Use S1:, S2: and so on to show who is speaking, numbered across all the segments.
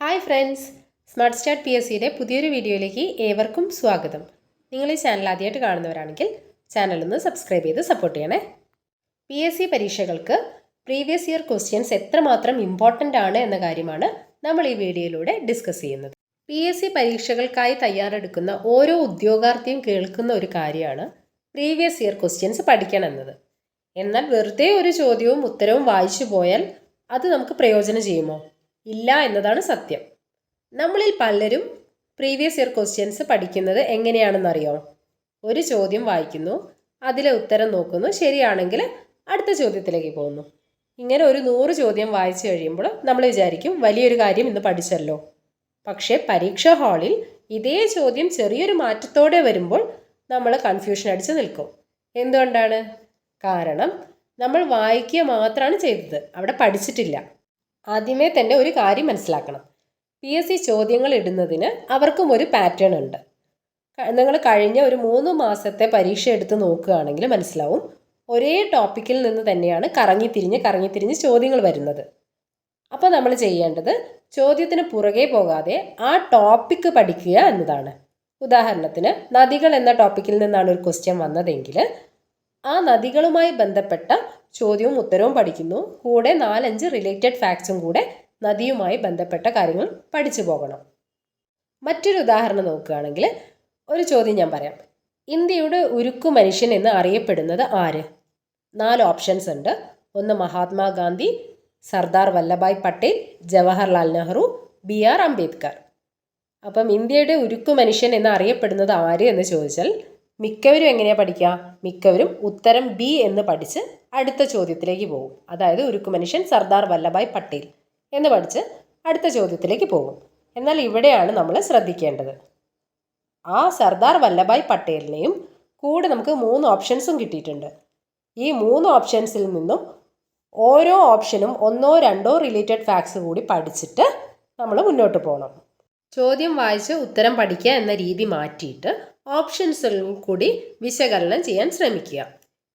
S1: Hi friends. Smart start P S സിയുടെ പുതിയൊരു വീഡിയോയിലേക്ക് ഏവർക്കും സ്വാഗതം. നിങ്ങൾ ഈ ചാനൽ ആദ്യമായിട്ട് കാണുന്നവരാണെങ്കിൽ ചാനൽ ഒന്ന് സബ്സ്ക്രൈബ് ചെയ്ത് സപ്പോർട്ട് ചെയ്യണേ. പി എസ് സി പരീക്ഷകൾക്ക് പ്രീവിയസ് ഇയർ ക്വസ്റ്റ്യൻസ് എത്രമാത്രം ഇമ്പോർട്ടന്റ് ആണ് എന്ന കാര്യമാണ് നമ്മൾ ഈ വീഡിയോയിലൂടെ ഡിസ്കസ് ചെയ്യുന്നത്. പി എസ് സി പരീക്ഷകൾക്കായി തയ്യാറെടുക്കുന്ന ഓരോ ഉദ്യോഗാർത്ഥിയും കേൾക്കുന്ന ഒരു കാര്യമാണ് പ്രീവിയസ് ഇയർ ക്വസ്റ്റ്യൻസ് പഠിക്കണം എന്നത്. എന്നാൽ വെറുതെ ഒരു ചോദ്യവും ഉത്തരവും വായിച്ചു പോയാൽ അത് നമുക്ക് പ്രയോജനം ചെയ്യുമോ? ഇല്ല എന്നതാണ് സത്യം. നമ്മളിൽ പലരും പ്രീവിയസ് ഇയർ ക്വസ്റ്റ്യൻസ് പഠിക്കുന്നത് എങ്ങനെയാണെന്നറിയോ? ഒരു ചോദ്യം വായിക്കുന്നു അതിലെ ഉത്തരം നോക്കുന്നു ശരിയാണെങ്കിൽ അടുത്ത ചോദ്യത്തിലേക്ക് പോകുന്നു. ഇങ്ങനെ ഒരു നൂറ് ചോദ്യം വായിച്ചു കഴിയുമ്പോൾ നമ്മൾ വിചാരിക്കും വലിയൊരു കാര്യം ഇന്ന് പഠിച്ചല്ലോ. പക്ഷേ പരീക്ഷാ ഹാളിൽ ഇതേ ചോദ്യം ചെറിയൊരു മാറ്റത്തോടെ വരുമ്പോൾ നമ്മൾ കൺഫ്യൂഷൻ അടിച്ച് നിൽക്കും. എന്തുകൊണ്ടാണ്? കാരണം നമ്മൾ വായിക്കുക മാത്രമാണ് ചെയ്തത്. അവിടെ പഠിച്ചിട്ടില്ല. ആദ്യമേ തന്നെ ഒരു കാര്യം മനസ്സിലാക്കണം. പി എസ് സി ചോദ്യങ്ങൾ ഇടുന്നതിന് അവർക്കും ഒരു പാറ്റേൺ ഉണ്ട്. നിങ്ങൾ കഴിഞ്ഞ ഒരു മൂന്ന് മാസത്തെ പരീക്ഷ എടുത്ത് നോക്കുകയാണെങ്കിൽ മനസ്സിലാവും ഒരേ ടോപ്പിക്കിൽ നിന്ന് തന്നെയാണ് കറങ്ങിത്തിരിഞ്ഞ് കറങ്ങിത്തിരിഞ്ഞ് ചോദ്യങ്ങൾ വരുന്നത്. അപ്പോൾ നമ്മൾ ചെയ്യേണ്ടത് ചോദ്യത്തിന് പുറകെ പോകാതെ ആ ടോപ്പിക്ക് പഠിക്കുക എന്നതാണ്. ഉദാഹരണത്തിന് നദികൾ എന്ന ടോപ്പിക്കിൽ നിന്നാണ് ഒരു ക്വസ്റ്റ്യൻ വന്നതെങ്കിൽ ആ നദികളുമായി ബന്ധപ്പെട്ട ചോദ്യവും ഉത്തരവും പഠിക്കുന്നു. കൂടെ നാലഞ്ച് റിലേറ്റഡ് ഫാക്ട്സും കൂടെ നദിയുമായി ബന്ധപ്പെട്ട കാര്യങ്ങൾ പഠിച്ചു പോകണം. മറ്റൊരു ഉദാഹരണം നോക്കുകയാണെങ്കിൽ ഒരു ചോദ്യം ഞാൻ പറയാം. ഇന്ത്യയുടെ ഉരുക്കു മനുഷ്യൻ എന്ന് അറിയപ്പെടുന്നത് ആര്? നാല് ഓപ്ഷൻസ് ഉണ്ട്. ഒന്ന് മഹാത്മാഗാന്ധി സർദാർ വല്ലഭായ് പട്ടേൽ ജവഹർലാൽ നെഹ്റു ബി ആർ അംബേദ്കർ. അപ്പം ഇന്ത്യയുടെ ഉരുക്കു മനുഷ്യൻ എന്ന് അറിയപ്പെടുന്നത് ആര് എന്ന് ചോദിച്ചാൽ മിക്കവരും എങ്ങനെയാണ് പഠിക്കുക മിക്കവരും ഉത്തരം ബി എന്ന് പഠിച്ച് അടുത്ത ചോദ്യത്തിലേക്ക് പോകും. അതായത് ഉരുക്കു മനുഷ്യൻ സർദാർ വല്ലഭായ് പട്ടേൽ എന്ന് പഠിച്ച് അടുത്ത ചോദ്യത്തിലേക്ക് പോകും. എന്നാൽ ഇവിടെയാണ് നമ്മൾ ശ്രദ്ധിക്കേണ്ടത്. ആ സർദാർ വല്ലഭായ് പട്ടേലിനെയും കൂടെ നമുക്ക് മൂന്ന് ഓപ്ഷൻസും കിട്ടിയിട്ടുണ്ട്. ഈ മൂന്ന് ഓപ്ഷൻസിൽ നിന്നും ഓരോ ഓപ്ഷനും ഒന്നോ രണ്ടോ റിലേറ്റഡ് ഫാക്ട്സ് കൂടി പഠിച്ചിട്ട് നമ്മൾ മുന്നോട്ട് പോകണം ചോദ്യം വായിച്ച് ഉത്തരം പഠിക്കുക എന്ന രീതി മാറ്റിയിട്ട് ഓപ്ഷൻസിൽ കൂടി വിശകലനം ചെയ്യാൻ ശ്രമിക്കുക.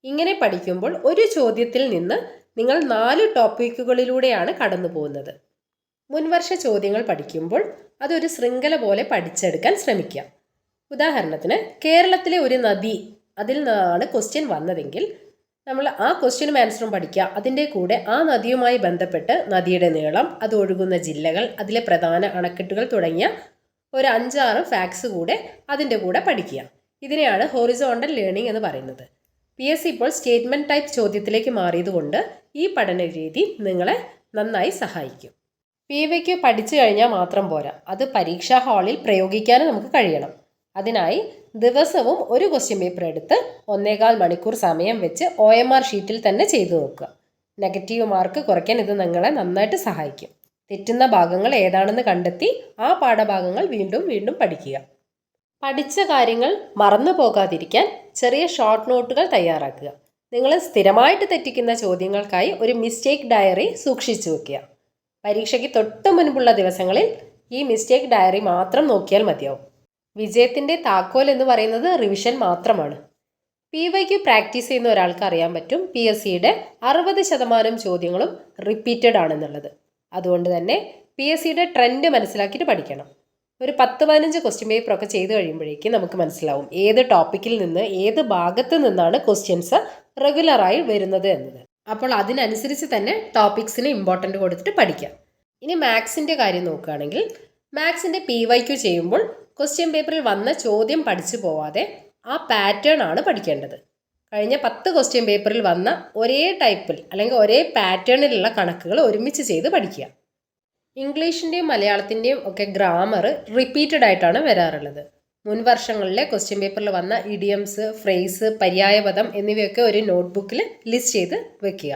S1: ഇങ്ങനെ പഠിക്കുമ്പോൾ ഒരു ചോദ്യത്തിൽ നിന്ന് നിങ്ങൾ നാല് ടോപ്പിക്കുകളിലൂടെയാണ് കടന്നു പോകുന്നത്. മുൻവർഷ ചോദ്യങ്ങൾ പഠിക്കുമ്പോൾ അതൊരു ശൃംഖല പോലെ പഠിച്ചെടുക്കാൻ ശ്രമിക്കുക. ഉദാഹരണത്തിന് കേരളത്തിലെ ഒരു നദി അതിൽ നിന്നാണ് ക്വസ്റ്റ്യൻ വന്നതെങ്കിൽ നമ്മൾ ആ ക്വസ്റ്റ്യനും ആൻസറും പഠിക്കുക. അതിന്റെ കൂടെ ആ നദിയുമായി ബന്ധപ്പെട്ട് നദിയുടെ നീളം അത് ഒഴുകുന്ന ജില്ലകൾ അതിലെ പ്രധാന അണക്കെട്ടുകൾ തുടങ്ങിയ ഒരു അഞ്ചാറ് ഫാക്സ് കൂടെ അതിന്റെ കൂടെ പഠിക്കുക. ഇതിനെയാണ് ഹോറിസോണ്ടൽ ലേണിംഗ് എന്ന് പറയുന്നത്. പി എസ് സി ഇപ്പോൾ സ്റ്റേറ്റ്മെന്റ് ടൈപ്പ് ചോദ്യത്തിലേക്ക് മാറിയതുകൊണ്ട് ഈ പഠന രീതി നിങ്ങളെ നന്നായി സഹായിക്കും. പി വയ്ക്ക് പഠിച്ചു കഴിഞ്ഞാൽ മാത്രം പോരാ. അത് പരീക്ഷാ ഹാളിൽ പ്രയോഗിക്കാനും നമുക്ക് കഴിയണം. അതിനായി ദിവസവും ഒരു ക്വസ്റ്റ്യൻ പേപ്പർ എടുത്ത് ഒന്നേകാൽ മണിക്കൂർ സമയം വെച്ച് ഒ എം ആർ ഷീറ്റിൽ തന്നെ ചെയ്തു നോക്കുക. നെഗറ്റീവ് മാർക്ക് കുറയ്ക്കാൻ ഇത് നിങ്ങളെ നന്നായിട്ട് സഹായിക്കും. തെറ്റുന്ന ഭാഗങ്ങൾ ഏതാണെന്ന് കണ്ടെത്തി ആ പാഠഭാഗങ്ങൾ വീണ്ടും വീണ്ടും പഠിക്കുക. പഠിച്ച കാര്യങ്ങൾ മറന്നു പോകാതിരിക്കാൻ ചെറിയ ഷോർട്ട് നോട്ടുകൾ തയ്യാറാക്കുക. നിങ്ങൾ സ്ഥിരമായിട്ട് തെറ്റിക്കുന്ന ചോദ്യങ്ങൾക്കായി ഒരു മിസ്റ്റേക്ക് ഡയറി സൂക്ഷിച്ചു വെക്കുക. പരീക്ഷയ്ക്ക് തൊട്ട് മുൻപുള്ള ദിവസങ്ങളിൽ ഈ മിസ്റ്റേക്ക് ഡയറി മാത്രം നോക്കിയാൽ മതിയാവും. വിജയത്തിന്റെ താക്കോൽ എന്ന് പറയുന്നത് റിവിഷൻ മാത്രമാണ്. പി വൈക്ക് പ്രാക്ടീസ് ചെയ്യുന്ന ഒരാൾക്ക് അറിയാൻ പറ്റും പി എസ് സിയുടെ അറുപത് ശതമാനം ചോദ്യങ്ങളും റിപ്പീറ്റഡ് ആണെന്നുള്ളത്. അതുകൊണ്ട് തന്നെ പി എസ് സിയുടെ ട്രെൻഡ് മനസ്സിലാക്കിയിട്ട് പഠിക്കണം. ഒരു പത്ത് പതിനഞ്ച് ക്വസ്റ്റ്യൻ പേപ്പർ ഒക്കെ ചെയ്ത് കഴിയുമ്പോഴേക്കും നമുക്ക് മനസ്സിലാവും ഏത് ടോപ്പിക്കിൽ നിന്ന് ഏത് ഭാഗത്ത് നിന്നാണ് ക്വസ്റ്റ്യൻസ് റെഗുലറായി വരുന്നത് എന്നത്. അപ്പോൾ അതിനനുസരിച്ച് തന്നെ ടോപ്പിക്സിന് ഇമ്പോർട്ടന്റ് കൊടുത്തിട്ട് പഠിക്കാം. ഇനി മാത്സിന്റെ കാര്യം നോക്കുകയാണെങ്കിൽ മാത്സിന്റെ പി വൈ ക്യു ചെയ്യുമ്പോൾ ക്വസ്റ്റ്യൻ പേപ്പറിൽ വന്ന ചോദ്യം പഠിച്ചു പോവാതെ ആ പാറ്റേൺ ആണ് പഠിക്കേണ്ടത്. കഴിഞ്ഞ പത്ത് ക്വസ്റ്റ്യൻ പേപ്പറിൽ വന്ന ഒരേ ടൈപ്പിൽ അല്ലെങ്കിൽ ഒരേ പാറ്റേണിലുള്ള കണക്കുകൾ ഒരുമിച്ച് ചെയ്ത് പഠിക്കുക. ഇംഗ്ലീഷിന്റെയും മലയാളത്തിന്റെയും ഒക്കെ ഗ്രാമർ റിപ്പീറ്റഡ് ആയിട്ടാണ് വരാറുള്ളത്. മുൻ വർഷങ്ങളിലെ ക്വസ്റ്റ്യൻ പേപ്പറിൽ വന്ന ഇഡിയംസ് ഫ്രേസ് പര്യായപദം എന്നിവയൊക്കെ ഒരു നോട്ട്ബുക്കിൽ ലിസ്റ്റ് ചെയ്ത് വെക്കുക.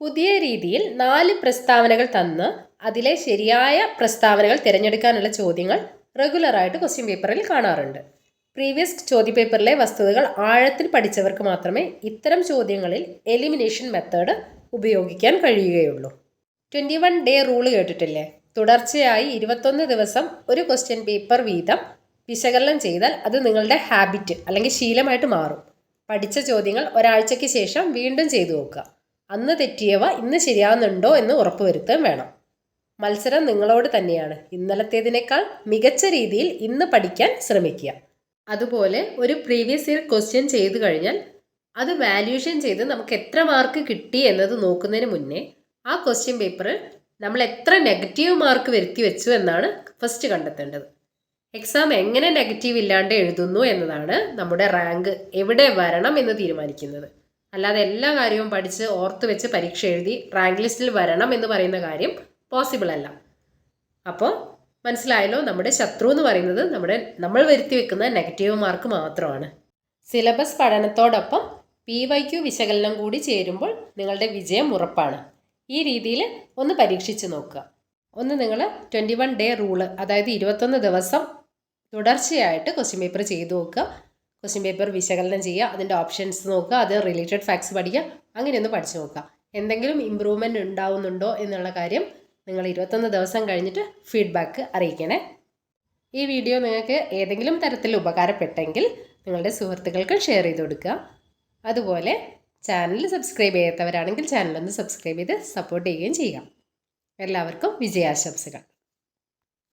S1: പുതിയ രീതിയിൽ നാല് പ്രസ്താവനകൾ തന്ന് അതിലെ ശരിയായ പ്രസ്താവനകൾ തിരഞ്ഞെടുക്കാനുള്ള ചോദ്യങ്ങൾ റെഗുലറായിട്ട് ക്വസ്റ്റ്യൻ പേപ്പറിൽ കാണാറുണ്ട്. പ്രീവിയസ് ചോദ്യപേപ്പറിലെ വസ്തുതകൾ ആഴത്തിൽ പഠിച്ചവർക്ക് മാത്രമേ ഇത്തരം ചോദ്യങ്ങളിൽ എലിമിനേഷൻ മെത്തേഡ് ഉപയോഗിക്കാൻ കഴിയുകയുള്ളൂ. ട്വന്റി വൺ ഡേ റൂൾ കേട്ടിട്ടില്ലേ? തുടർച്ചയായി ഇരുപത്തൊന്ന് ദിവസം ഒരു ക്വസ്റ്റ്യൻ പേപ്പർ വീതം വിശകലനം ചെയ്താൽ അത് നിങ്ങളുടെ ഹാബിറ്റ് അല്ലെങ്കിൽ ശീലമായിട്ട് മാറും. പഠിച്ച ചോദ്യങ്ങൾ ഒരാഴ്ചയ്ക്ക് ശേഷം വീണ്ടും ചെയ്തു നോക്കുക. അന്ന് തെറ്റിയവ ഇന്ന് ശരിയാവുന്നുണ്ടോ എന്ന് ഉറപ്പുവരുത്തുകയും വേണം. മത്സരം നിങ്ങളോട് തന്നെയാണ്. ഇന്നലത്തേതിനേക്കാൾ മികച്ച രീതിയിൽ ഇന്ന് പഠിക്കാൻ ശ്രമിക്കുക. അതുപോലെ ഒരു പ്രീവിയസ് ഇയർ ക്വസ്റ്റ്യൻ ചെയ്തു കഴിഞ്ഞാൽ അത് വാല്യൂഷൻ ചെയ്ത് നമുക്ക് എത്ര മാർക്ക് കിട്ടി എന്നത് നോക്കുന്നതിന് മുന്നേ ആ ക്വസ്റ്റ്യൻ പേപ്പറിൽ നമ്മൾ എത്ര നെഗറ്റീവ് മാർക്ക് വരുത്തി വെച്ചു എന്നാണ് ഫസ്റ്റ് കണ്ടെത്തേണ്ടത്. എക്സാം എങ്ങനെ നെഗറ്റീവ് ഇല്ലാണ്ട് എഴുതുന്നു എന്നതാണ് നമ്മുടെ റാങ്ക് എവിടെ വരണം എന്ന് തീരുമാനിക്കുന്നത്. അല്ലാതെ എല്ലാ കാര്യവും പഠിച്ച് ഓർത്ത് വെച്ച് പരീക്ഷ എഴുതി റാങ്ക് ലിസ്റ്റിൽ വരണം എന്ന് പറയുന്ന കാര്യം പോസിബിൾ അല്ല. അപ്പോൾ മനസ്സിലായല്ലോ? നമ്മുടെ ശത്രു എന്ന് പറയുന്നത് നമ്മുടെ നമ്മൾ വരുത്തി വെക്കുന്ന നെഗറ്റീവ് മാർക്ക് മാത്രമാണ്. സിലബസ് പഠനത്തോടൊപ്പം പി വൈ ക്യു വിശകലനം കൂടി ചേരുമ്പോൾ നിങ്ങളുടെ വിജയം ഉറപ്പാണ്. ഈ രീതിയിൽ ഒന്ന് പരീക്ഷിച്ച് നോക്കുക. ഒന്ന് നിങ്ങൾ ട്വന്റി വൺ ഡേ റൂൾ അതായത് ഇരുപത്തൊന്ന് ദിവസം തുടർച്ചയായിട്ട് ക്വസ്റ്റ്യൻ പേപ്പർ ചെയ്തു നോക്കുക. ക്വസ്റ്റ്യൻ പേപ്പർ വിശകലനം ചെയ്യുക അതിന്റെ ഓപ്ഷൻസ് നോക്കുക അത് റിലേറ്റഡ് ഫാക്ട്സ് പഠിക്കുക അങ്ങനെയൊന്ന് പഠിച്ചു നോക്കുക. എന്തെങ്കിലും ഇമ്പ്രൂവ്മെന്റ് ഉണ്ടാവുന്നുണ്ടോ എന്നുള്ള കാര്യം നിങ്ങൾ ഇരുപത്തൊന്ന് ദിവസം കഴിഞ്ഞിട്ട് ഫീഡ്ബാക്ക് അറിയിക്കണേ. ഈ വീഡിയോ നിങ്ങൾക്ക് ഏതെങ്കിലും തരത്തിൽ ഉപകാരപ്പെട്ടെങ്കിൽ നിങ്ങളുടെ സുഹൃത്തുക്കൾക്കും ഷെയർ ചെയ്ത് കൊടുക്കുക. അതുപോലെ ചാനൽ സബ്സ്ക്രൈബ് ചെയ്യാത്തവരാണെങ്കിൽ ചാനലൊന്ന് സബ്സ്ക്രൈബ് ചെയ്ത് സപ്പോർട്ട് ചെയ്യുകയും ചെയ്യാം എല്ലാവർക്കും വിജയാശംസകൾ.